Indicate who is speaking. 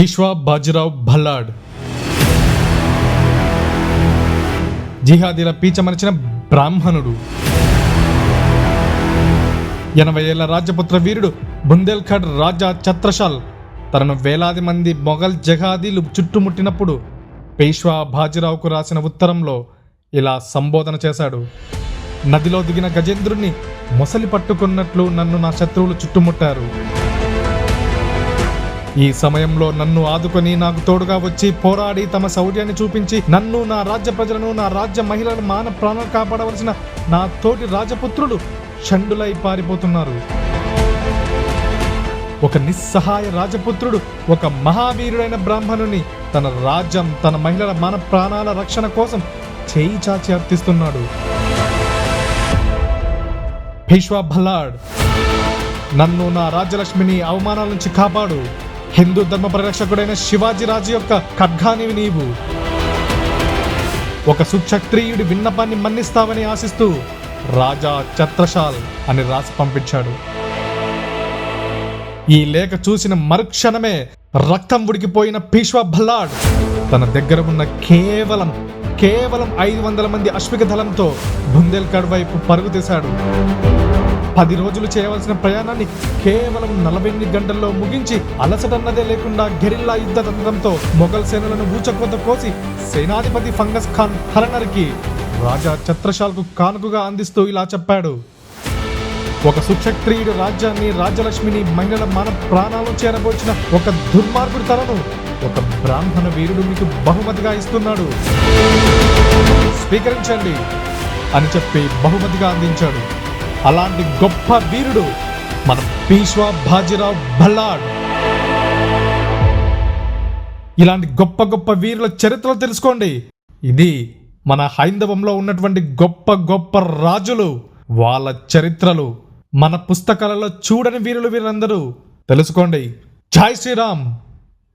Speaker 1: పేష్వా బాజీరావ్ భల్లాడ్. జిహాదీల పీచమరిచిన బ్రాహ్మణుడు. ఎనభై ఏళ్ళ రాజపుత్ర వీరుడు బుందేల్ఖండ్ రాజా ఛత్రశాల్. తనను వేలాది మంది మొఘల్ జగాదీలు చుట్టుముట్టినప్పుడు పేష్వా బాజీరావుకు రాసిన ఉత్తరంలో ఇలా సంబోధన చేశాడు. నదిలో దిగిన గజేంద్రుణ్ణి మొసలి పట్టుకున్నట్లు నన్ను నా శత్రువులు చుట్టుముట్టారు. ఈ సమయంలో నన్ను ఆదుకొని నాకు తోడుగా వచ్చి పోరాడి తమ శౌర్యాన్ని చూపించి నన్ను నా రాజ్య ప్రజలను నా రాజ్య మహిళలను మాన ప్రాణాలు కాపాడవలసిన నా తోటి రాజపుత్రులు షండులై పారిపోతున్నారు. ఒక నిస్సహాయ రాజపుత్రుడు ఒక మహావీరుడైన బ్రాహ్మణుని తన రాజ్యం తన మహిళల మాన ప్రాణాల రక్షణ కోసం చేయి చాచి అర్థిస్తున్నాడు భీష్వా భల్లాడ్ నన్ను నా రాజ్యలక్ష్మిని అవమానాల నుంచి కాపాడు. హిందూ ధర్మ పరిరక్షకుడైన శివాజీ రాజు యొక్క ఖడ్గానివి నీవు. ఒక సుక్షత్రియుడి విన్నపాన్ని మన్నిస్తావని ఆశిస్తూ రాజా ఛత్రశాల్ అని రాసి పంపించాడు. ఈ లేఖ చూసిన మరుక్షణమే రక్తం ఉడికిపోయిన పీష్వా భల్లాడ్ తన దగ్గర ఉన్న కేవలం కేవలం ఐదు వందల మంది అశ్విక దళంతో బుందేల్ఖండ్ వైపు పరుగు తీశాడు. పది రోజులు చేయవలసిన ప్రయాణాన్ని కేవలం నలభై ఎనిమిది గంటల్లో ముగించి అలసటన్నదే లేకుండా గెరిల్లా యుద్ధ తంత్రంతో మొఘల్ సేనలను ఊచకోత కోసి సేనాధిపతి ఫంగస్ ఖాన్ హరణర్కి రాజా ఛత్రశాల్కు కానుకగా అందిస్తూ ఇలా చెప్పాడు. ఒక సుక్షత్రియుడు రాజ్యాన్ని రాజ్యలక్ష్మిని మహిళల మన ప్రాణాలను చేరబోచిన ఒక దుర్మార్గుడు తలను ఒక బ్రాహ్మణ వీరుడు మీకు బహుమతిగా ఇస్తున్నాడు. స్వీకరించండి అని చెప్పి బహుమతిగా అందించాడు. అలాంటి గొప్ప వీరుడు మన పీష్వా బాజీరావ్ భల్లాడ్ ఇలాంటి గొప్ప గొప్ప వీరుల చరిత్రలు తెలుసుకోండి. ఇది మన హైందవంలో ఉన్నటువంటి గొప్ప గొప్ప రాజులు వాళ్ళ చరిత్రలు మన పుస్తకాలలో చూడని వీరులు వీరందరూ తెలుసుకోండి. జై శ్రీరామ్!